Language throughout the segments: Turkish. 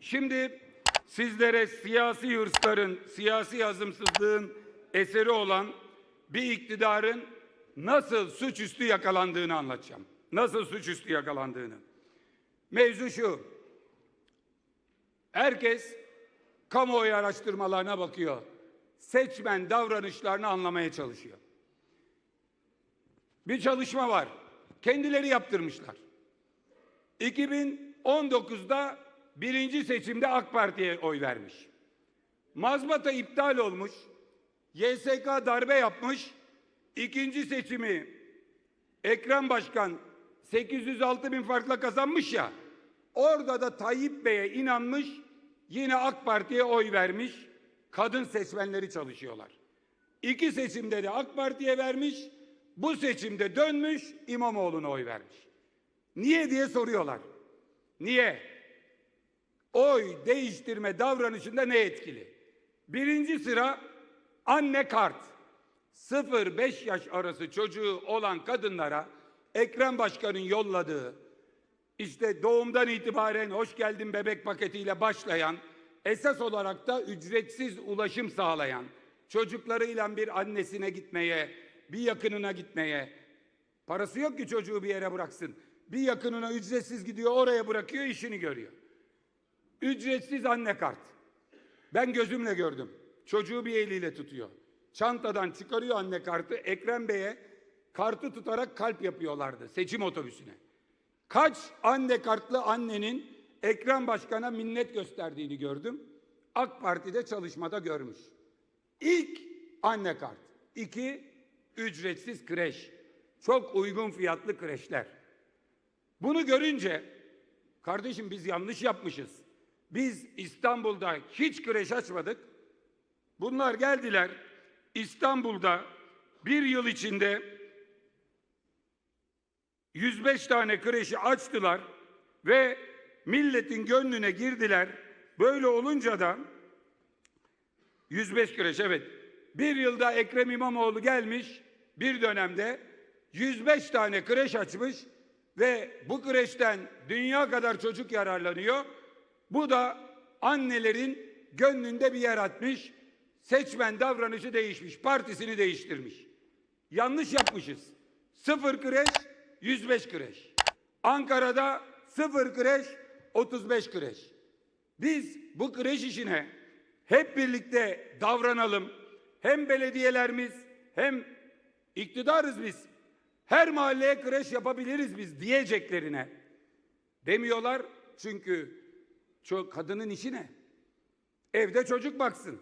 Şimdi sizlere siyasi hırsların, siyasi hazımsızlığın eseri olan bir iktidarın nasıl suçüstü yakalandığını anlatacağım. Nasıl suçüstü yakalandığını. Mevzu şu. Herkes kamuoyu araştırmalarına bakıyor. Seçmen davranışlarını anlamaya çalışıyor. Bir çalışma var. Kendileri yaptırmışlar. 2019'da birinci seçimde AK Parti'ye oy vermiş. Mazbata iptal olmuş. YSK darbe yapmış. İkinci seçimi Ekrem Başkan 806 bin farkla kazanmış ya. Orada da Tayyip Bey'e inanmış. Yine AK Parti'ye oy vermiş. Kadın seçmenleri çalışıyorlar. İki seçimde de AK Parti'ye vermiş. Bu seçimde dönmüş İmamoğlu'na oy vermiş. Niye diye soruyorlar. Niye? Oy değiştirme davranışında ne etkili? Birinci sıra anne kart. 0-5 yaş arası çocuğu olan kadınlara Ekrem Başkan'ın yolladığı işte doğumdan itibaren hoş geldin bebek paketiyle başlayan esas olarak da ücretsiz ulaşım sağlayan çocuklarıyla bir annesine gitmeye, bir yakınına gitmeye parası yok ki çocuğu bir yere bıraksın. Bir yakınına ücretsiz gidiyor oraya bırakıyor işini görüyor. Ücretsiz anne kart. Ben gözümle gördüm. Çocuğu bir eliyle tutuyor. Çantadan çıkarıyor anne kartı. Ekrem Bey'e kartı tutarak kalp yapıyorlardı seçim otobüsüne. Kaç anne kartlı annenin Ekrem Başkan'a minnet gösterdiğini gördüm. AK Parti'de çalışmada görmüş. İlk anne kart. İki, ücretsiz kreş. Çok uygun fiyatlı kreşler. Bunu görünce kardeşim biz yanlış yapmışız. Biz İstanbul'da hiç kreş açmadık. Bunlar geldiler İstanbul'da bir yıl içinde 105 tane kreşi açtılar ve milletin gönlüne girdiler. Böyle olunca da 105 kreş evet. Bir yılda Ekrem İmamoğlu gelmiş bir dönemde 105 tane kreş açmış ve bu kreşten dünya kadar çocuk yararlanıyor. Bu da annelerin gönlünde bir yer atmış. Seçmen davranışı değişmiş, partisini değiştirmiş. Yanlış yapmışız. Sıfır kreş, 105 kreş. Ankara'da sıfır kreş, 35 kreş. Biz bu kreş işine hep birlikte davranalım. Hem belediyelerimiz hem iktidarız biz. Her mahalleye kreş yapabiliriz biz diyeceklerine. Demiyorlar çünkü çok kadının işi ne? Evde çocuk baksın.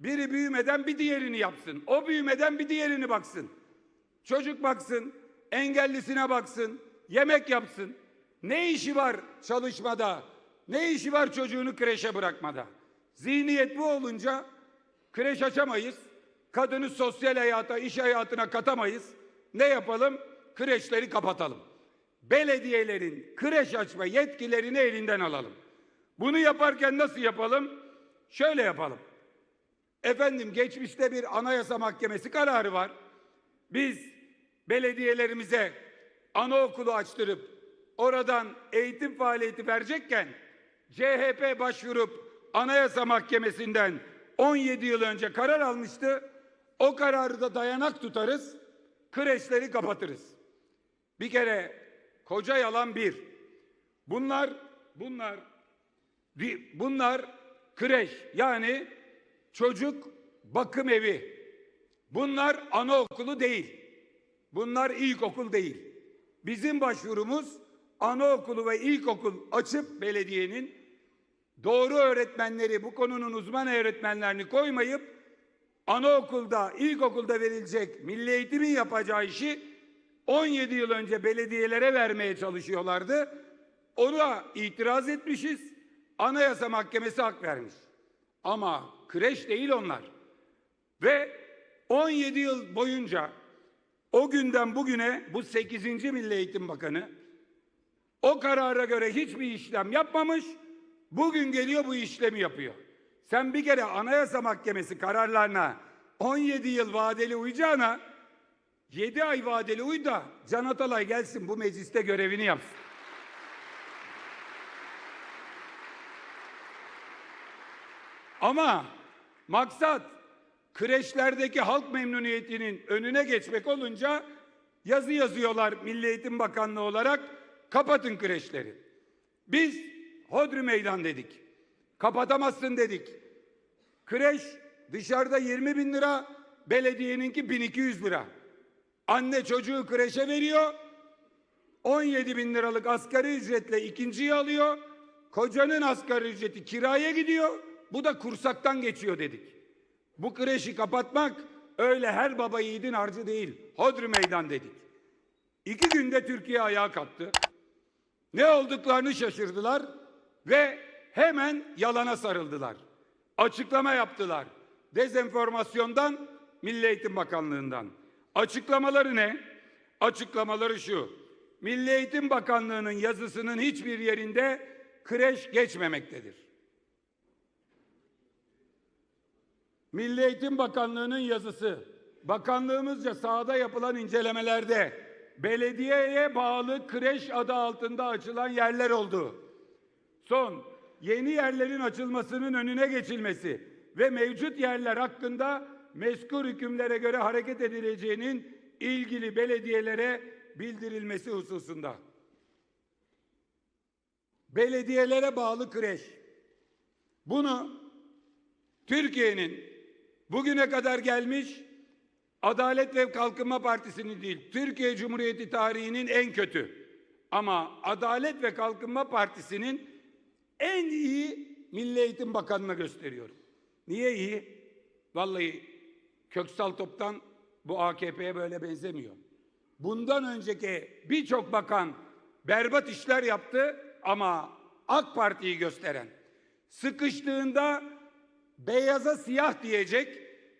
Biri büyümeden bir diğerini yapsın. O büyümeden bir diğerini baksın. Çocuk baksın, engellisine baksın, yemek yapsın. Ne işi var çalışmada? Ne işi var çocuğunu kreşe bırakmada? Zihniyet bu olunca kreş açamayız. Kadını sosyal hayata, iş hayatına katamayız. Ne yapalım? Kreşleri kapatalım. Belediyelerin kreş açma yetkilerini elinden alalım. Bunu yaparken nasıl yapalım? Şöyle yapalım. Efendim geçmişte bir anayasa mahkemesi kararı var. Biz belediyelerimize anaokulu açtırıp oradan eğitim faaliyeti verecekken CHP başvurup anayasa mahkemesinden 17 yıl önce karar almıştı. O kararı da dayanak tutarız, kreşleri kapatırız. Bir kere koca yalan bir. Bunlar, bunlar, bunlar kreş yani çocuk bakım evi. Bunlar anaokulu değil. Bunlar ilkokul değil. Bizim başvurumuz anaokulu ve ilkokul açıp belediyenin doğru öğretmenleri, bu konunun uzman öğretmenlerini koymayıp anaokulda, ilkokulda verilecek milli eğitimin yapacağı işi 17 yıl önce belediyelere vermeye çalışıyorlardı. Ona itiraz etmişiz. Anayasa Mahkemesi hak vermiş. Ama kreş değil onlar. Ve 17 yıl boyunca o günden bugüne bu 8. Milli Eğitim Bakanı o karara göre hiçbir işlem yapmamış. Bugün geliyor bu işlemi yapıyor. Sen bir kere Anayasa Mahkemesi kararlarına 17 yıl vadeli uyacağına 7 ay vadeli uy da Can Atalay gelsin bu mecliste görevini yapsın. Ama maksat kreşlerdeki halk memnuniyetinin önüne geçmek olunca yazı yazıyorlar Milli Eğitim Bakanlığı olarak kapatın kreşleri. Biz hodri meydan dedik. Kapatamazsın dedik. Kreş dışarıda 20 bin lira, belediyeninki 1200 lira. Anne çocuğu kreşe veriyor, 17 bin liralık asgari ücretle ikinciyi alıyor. Kocanın asgari ücreti kiraya gidiyor. Bu da kursaktan geçiyor dedik. Bu kreşi kapatmak öyle her baba yiğidin harcı değil. Hodri meydan dedik. İki günde Türkiye ayağa kalktı. Ne olduklarını şaşırdılar ve hemen yalana sarıldılar. Açıklama yaptılar. Dezenformasyondan Milli Eğitim Bakanlığı'ndan. Açıklamaları ne? Açıklamaları şu. Milli Eğitim Bakanlığı'nın yazısının hiçbir yerinde kreş geçmemektedir. Milli Eğitim Bakanlığı'nın yazısı, bakanlığımızca sahada yapılan incelemelerde belediyeye bağlı kreş adı altında açılan yerler oldu. Son, yeni yerlerin açılmasının önüne geçilmesi ve mevcut yerler hakkında mezkur hükümlere göre hareket edileceğinin ilgili belediyelere bildirilmesi hususunda. Belediyelere bağlı kreş. Bunu Türkiye'nin bugüne kadar gelmiş Adalet ve Kalkınma Partisi'nin değil, Türkiye Cumhuriyeti tarihinin en kötü. Ama Adalet ve Kalkınma Partisi'nin en iyi Milli Eğitim Bakanı'na gösteriyorum. Niye iyi? Vallahi Köksal Top'tan bu AKP'ye böyle benzemiyor. Bundan önceki birçok bakan berbat işler yaptı ama AK Parti'yi gösteren, sıkıştığında beyaza siyah diyecek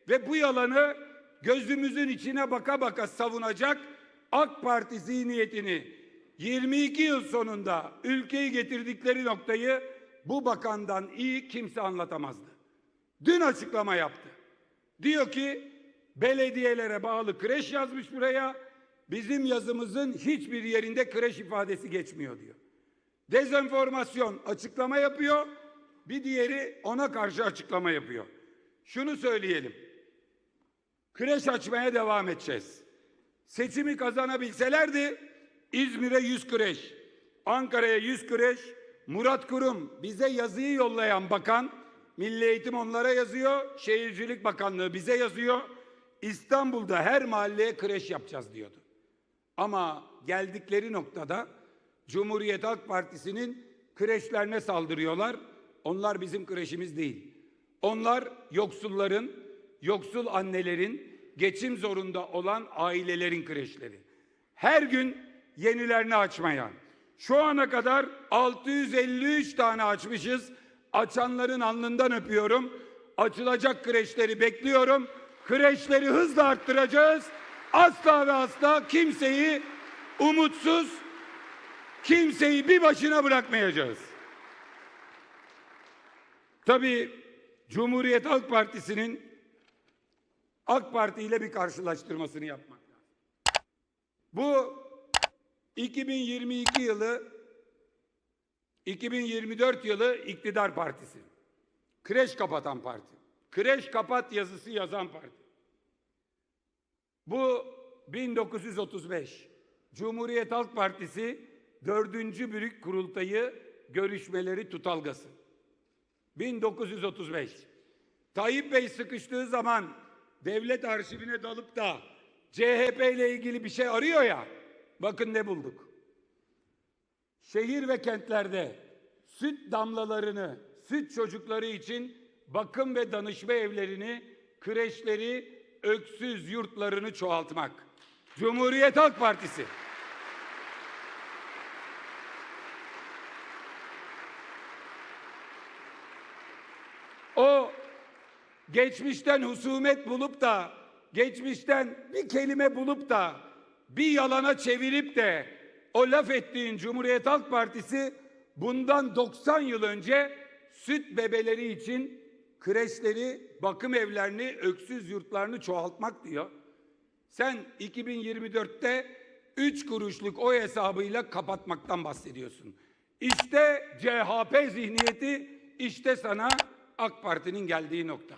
ve bu yalanı gözümüzün içine baka baka savunacak AK Parti zihniyetini 22 yıl sonunda ülkeyi getirdikleri noktayı bu bakandan iyi kimse anlatamazdı. Dün açıklama yaptı. Diyor ki belediyelere bağlı kreş yazmış buraya. Bizim yazımızın hiçbir yerinde kreş ifadesi geçmiyor diyor. Dezenformasyon açıklama yapıyor. Bir diğeri ona karşı açıklama yapıyor. Şunu söyleyelim. Kreş açmaya devam edeceğiz. Seçimi kazanabilselerdi İzmir'e 100 kreş, Ankara'ya 100 kreş, Murat Kurum bize yazıyı yollayan bakan, Milli Eğitim onlara yazıyor, Şehircilik Bakanlığı bize yazıyor. İstanbul'da her mahalleye kreş yapacağız diyordu. Ama geldikleri noktada Cumhuriyet Halk Partisi'nin kreşlerine saldırıyorlar. Onlar bizim kreşimiz değil. Onlar yoksulların, yoksul annelerin, geçim zorunda olan ailelerin kreşleri. Her gün yenilerini açmaya. Şu ana kadar 653 tane açmışız. Açanların alnından öpüyorum. Açılacak kreşleri bekliyorum. Kreşleri hızla arttıracağız. Asla ve asla kimseyi umutsuz, kimseyi bir başına bırakmayacağız. Tabii Cumhuriyet Halk Partisi'nin AK Parti ile bir karşılaştırmasını yapmak lazım. Bu 2022 yılı 2024 yılı iktidar partisi. Kreş kapatan parti. Kreş kapat yazısı yazan parti. Bu 1935 Cumhuriyet Halk Partisi 4. Büyük Kurultayı görüşmeleri tutalgası. 1935. Tayyip Bey sıkıştığı zaman devlet arşivine dalıp da CHP ile ilgili bir şey arıyor ya. Bakın ne bulduk. Şehir ve kentlerde süt damlalarını, süt çocukları için bakım ve danışma evlerini, kreşleri, öksüz yurtlarını çoğaltmak. Cumhuriyet Halk Partisi. O geçmişten husumet bulup da geçmişten bir kelime bulup da bir yalana çevirip de o laf ettiğin Cumhuriyet Halk Partisi bundan 90 yıl önce süt bebeleri için kreşleri, bakım evlerini, öksüz yurtlarını çoğaltmak diyor. Sen 2024'te 3 kuruşluk o hesabıyla kapatmaktan bahsediyorsun. İşte CHP zihniyeti, işte sana AK Parti'nin geldiği nokta.